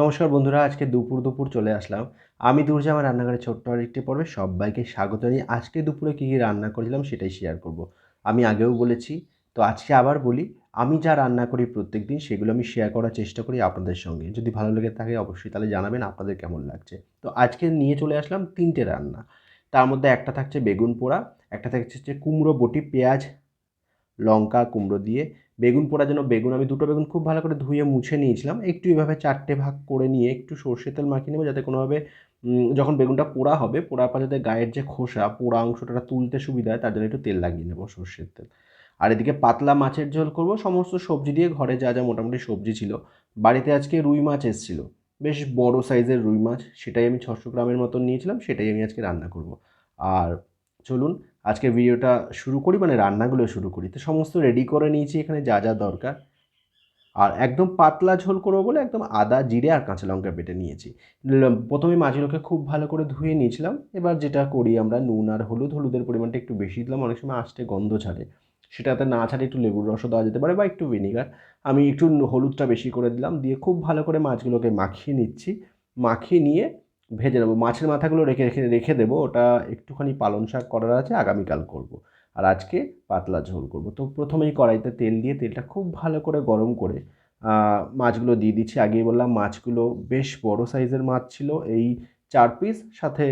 নমস্কার বন্ধুরা, আজকে দুপুর দুপুর চলে আসলাম। আমি দুর্জা, আমার রান্নাঘরে ছোট্ট আর একটি পর্বে। সবাইকে স্বাগত জানিয়ে আজকে দুপুরে কী কী রান্না করেছিলাম সেটাই শেয়ার করব। আমি আগেও বলেছি, তো আজকে আবার বলি, আমি যা রান্না করি প্রত্যেক দিন সেগুলো আমি শেয়ার করার চেষ্টা করি আপনাদের সঙ্গে। যদি ভালো লেগে থাকে অবশ্যই তাহলে জানাবেন আপনাদের কেমন লাগছে। তো আজকে নিয়ে চলে আসলাম তিনটে রান্না। তার মধ্যে একটা থাকছে বেগুন পোড়া, একটা থাকছে কুমড়ো বটি, পেঁয়াজ লঙ্কা কুমড়ো দিয়ে বেগুন পোড়ার জন্য বেগুন, আমি দুটো বেগুন খুব ভালো করে ধুয়ে মুছে নিয়েছিলাম। একটু এভাবে চারটে ভাগ করে নিয়ে একটু সর্ষে তেল মাখিয়ে নেব যাতে কোনোভাবে যখন বেগুনটা পোড়া হবে, পোড়ার পর যাতে গায়ের যে খোসা, পোড়া অংশটা তুলতে সুবিধা হয়, তার জন্য একটু তেল লাগিয়ে নেব সর্ষের তেল। আর এদিকে পাতলা মাছের ঝোল করব, সমস্ত সবজি দিয়ে ঘরে যা যা মোটামুটি সবজি ছিল। বাড়িতে আজকে রুই মাছ এসেছিল। বেশ বড় সাইজের রুই মাছ, সেটাই আমি ছশো গ্রামের মতন নিয়েছিলাম, সেটাই আমি আজকে রান্না করব। আর চলুন আজকে ভিডিওটা শুরু করি মানে রান্নাগুলো শুরু করি। তো সমস্ত রেডি করে নিয়েছি, এখানে যা যা দরকার। আর একদম পাতলা ঝোল করব বলে একদম আদা, জিরে আর কাঁচা লঙ্কা বেটে নিয়েছি। প্রথমে মাছগুলোকে খুব ভালো করে ধুয়ে নিয়েছিলাম। এবার যেটা করি আমরা, নুন আর হলুদ, হলুদের পরিমাণটা একটু বেশি দিলাম। অনেক সময় আষ্টে গন্ধ ছাড়ে। সেটাতে না ছাড়ে একটু লেবুর রসও দেওয়া যেতে পারে বা একটু ভিনিগার আমি একটু হলুদটা বেশি করে দিলাম। দিয়ে খুব ভালো করে মাছগুলোকে মাখিয়ে নিচ্ছি। মাখিয়ে নিয়ে ভেজে নেব। মাছের মাথাগুলো রেখে রেখে রেখে দেবো। ওটা একটুখানি পালং শাক করার আছে, আগামীকাল করব। আর আজকে পাতলা ঝোল করব। তো প্রথমেই কড়াইতে তেল দিয়ে, তেলটা খুব ভালো করে গরম করে মাছগুলো দিয়ে দিচ্ছি। আগেই বললাম, মাছগুলো বেশ বড় সাইজের মাছ ছিল। এই চার পিস সাথে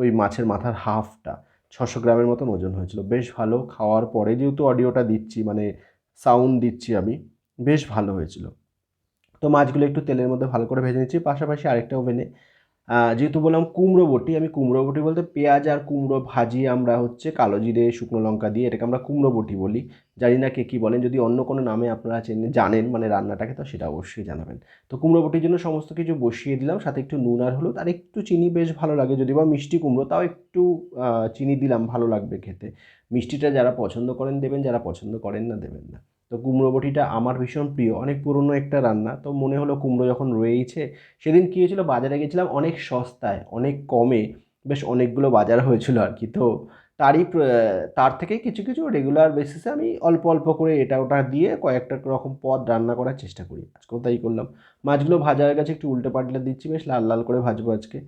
ওই মাছের মাথার হাফটা ছশো গ্রামের মতন ওজন হয়েছিল। বেশ ভালো খাওয়ার পরে যেহেতু অডিওটা দিচ্ছি মানে সাউন্ড দিচ্ছি আমি, বেশ ভালো হয়েছিল। তো মাছগুলো একটু তেলের মধ্যে ভালো করে ভেজে নিচ্ছি। পাশাপাশি আরেকটা ওভেনে যেহেতু বললাম কুমড়ো বটি, আমি কুমড়ো বটি বলতে পেঁয়াজ আর কুমড়ো ভাজি আমরা হচ্ছে কালো জিরে, শুকনো লঙ্কা দিয়ে এটাকে আমরা কুমড়ো বটি বলি। জানি না কে কী বলেন, যদি অন্য কোনো নামে আপনারা চেনে, জানেন মানে রান্নাটাকে, তো সেটা অবশ্যই জানাবেন। তো কুমড়ো বটির জন্য সমস্ত কিছু বসিয়ে দিলাম, সাথে একটু নুন আর হলুদ, আর একটু চিনি বেশ ভালো লাগে, যদি বা মিষ্টি কুমড়ো, তাও একটু চিনি দিলাম, ভালো লাগবে খেতে। মিষ্টিটা যারা পছন্দ করেন দেবেন, যারা পছন্দ করেন না দেবেন না। তো কুমড়ো বটিটা আমার ভীষণ প্রিয়, অনেক পুরনো একটা রান্না। তো মনে হলো কুমড়ো যখন রয়েইছে, সেদিন কী হয়েছিল? বাজারে গেছিলাম অনেক সস্তায়, অনেক কমে বেশ অনেকগুলো বাজার হয়েছিল আর কি। তো তারই তার থেকে কিছু কিছু রেগুলার বেসিসে আমি অল্প অল্প করে এটা ওটা দিয়ে কয়েকটা রকম পদ রান্না করার চেষ্টা করি। আজকেও তাই করলাম। মাছগুলো ভাজার গেছে, একটু উল্টে পাল্টে দিচ্ছি, বেশ লাল লাল করে ভাজবো আজকে।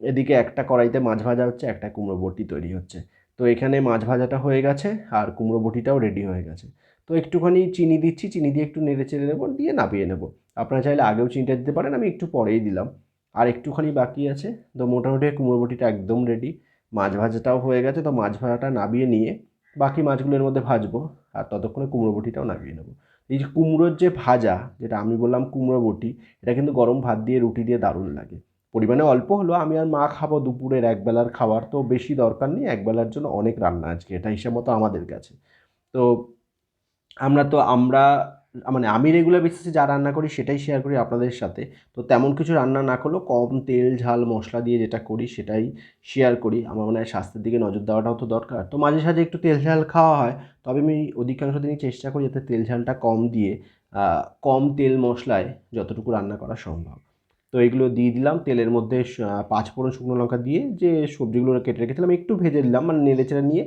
এদিকে একটা কড়াইতে মাছ ভাজা হচ্ছে, একটা কুমড়ো বটি তৈরি হচ্ছে। তো এখানে মাছ ভাজাটা হয়ে গেছে, আর কুমড়ো বটিটাও রেডি হয়ে গেছে। তো একটুখানি চিনি দিচ্ছি, চিনি দিয়ে একটু নেড়ে চেড়ে নেব, দিয়ে নামিয়ে নেব। আপনারা চাইলে আগেও চিনিটা দিতে পারেন, আমি একটু পরেই দিলাম। আর একটুখানি বাকি আছে, তো মোটামুটি কুমড়ো বটিটা একদম রেডি মাছ ভাজাটাও হয়ে গেছে, তো মাছ ভাজাটা নামিয়ে নিয়ে বাকি মাছগুলোর মধ্যে ভাজবো, আর ততক্ষণে কুমড়ো বটিটাও নামিয়ে নেব। এই যে কুমড়োর যে ভাজা, যেটা আমি বললাম কুমড়ো বটি, এটা কিন্তু গরম ভাত দিয়ে, রুটি দিয়ে দারুণ লাগে। পরিমাণে অল্প হলো আমি আর মা খাব দুপুরের একবেলার খাবার তো বেশি দরকার নেই, একবেলার জন্য অনেক রান্না আজকে, এটা হিসাব মতো আমাদের কাছে। তো আমরা তো আমরা মানে আমি রেগুলার বেসিসে যা রান্না করি সেটাই শেয়ার করি আপনাদের সাথে। তো তেমন কিছু রান্না না করলেও কম তেল, ঝাল, মশলা দিয়ে যেটা করি সেটাই শেয়ার করি। আমার মনে হয় স্বাস্থ্যের দিকে নজর দেওয়াটাও তো দরকার। তো মাঝে সাঝে একটু তেল, ঝাল খাওয়া হয়, তবে আমি অধিকাংশ দিনই চেষ্টা করি যাতে তেল, ঝালটা কম দিয়ে কম তেল, মশলায় যতটুকু রান্না করা সম্ভব। তো এগুলো দিয়ে দিলাম, তেলের মধ্যে পাঁচ ফোড়ন শুকনো লঙ্কা দিয়ে যে সবজিগুলো কেটে রেখেছিলাম, একটু ভেজে দিলাম মানে নেড়ে চেড়ে নিয়ে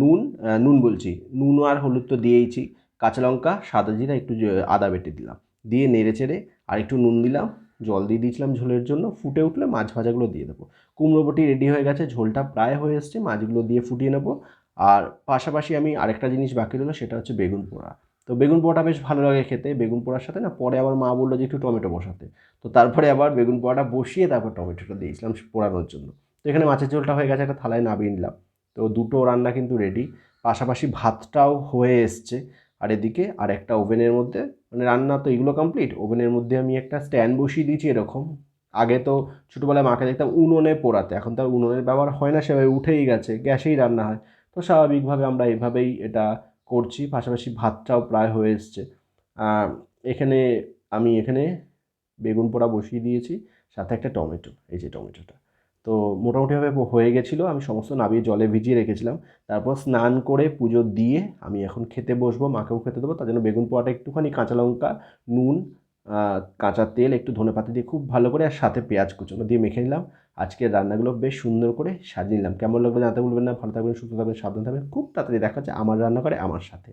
নুন নুন বলছি। নুন আর হলুদ তো দিয়েইছি। কাঁচা লঙ্কা, সাদা জিরা, একটু আদা বেটে দিলাম। দিয়ে নেড়ে চেড়ে আর একটু নুন দিলাম। জল দিয়ে দিয়েছিলাম ঝোলের জন্য। ফুটে উঠলে মাছ ভাজাগুলো দিয়ে দেবো। কুমড়ো বটি রেডি হয়ে গেছে। ঝোলটা প্রায় হয়ে এসছে। মাছগুলো দিয়ে ফুটিয়ে নেব। আর পাশাপাশি আমি আরেকটা জিনিস বাকি রইল, সেটা হচ্ছে বেগুন পোড়া। তো বেগুন পোড়াটা বেশ ভালো লাগে খেতে। বেগুন পোড়ার সাথে না, পরে আবার মা বলল যে একটু টমেটো বসাতে। তো তারপরে আবার বেগুন পোড়াটা বসিয়ে তারপর টমেটোটা দিয়েছিলাম পোড়ানোর জন্য। তো এখানে মাছের ঝোলটা হয়ে গেছে। একটা থালায় নামিয়ে নিলাম। তো দুটো রান্না কিন্তু রেডি পাশাপাশি ভাতটাও হয়ে এসছে। আর এদিকে আর একটা ওভেনের মধ্যে মানে রান্না তো এগুলো কমপ্লিট ওভেনের মধ্যে আমি একটা স্ট্যান্ড বসিয়ে দিয়েছি এরকম। আগে তো ছোটোবেলায় মাকে দেখতাম উনুনে পোড়াতে, এখন তো আর উনুনের ব্যবহার হয় না, সেভাবে উঠেই গেছে, গ্যাসেই রান্না হয়। তো স্বাভাবিকভাবে আমরা এভাবেই এটা করছি, পাশাপাশি ভাতটাও প্রায় হয়ে এসছে। এখানে আমি এখানে বেগুন পোড়া বসিয়ে দিয়েছি, সাথে একটা টমেটো, এই যে টমেটোটা। তো মোটামুটিভাবে হয়ে গেছিল। আমি সমস্ত নাবিয়ে জলে ভিজিয়ে রেখেছিলাম। তারপর স্নান করে পুজো দিয়ে আমি এখন খেতে বসবো, মাকেও খেতে দেবো। তার জন্য বেগুন পোয়াটা একটুখানি, কাঁচা লঙ্কা, নুন কাঁচা তেল, একটু ধনেপাতা দিয়ে খুব ভালো করে, আর সাথে পেঁয়াজ কুচনো দিয়ে মেখে নিলাম। আজকের রান্নাগুলো বেশ সুন্দর করে সাজিয়ে নিলাম। কেমন লাগবে জানাতে বলবেন না। ভালো থাকবেন, সুস্থ থাকবেন, সাবধান থাকবেন। খুব তাড়াতাড়ি দেখা হচ্ছে আমার রান্না করে আমার সাথে।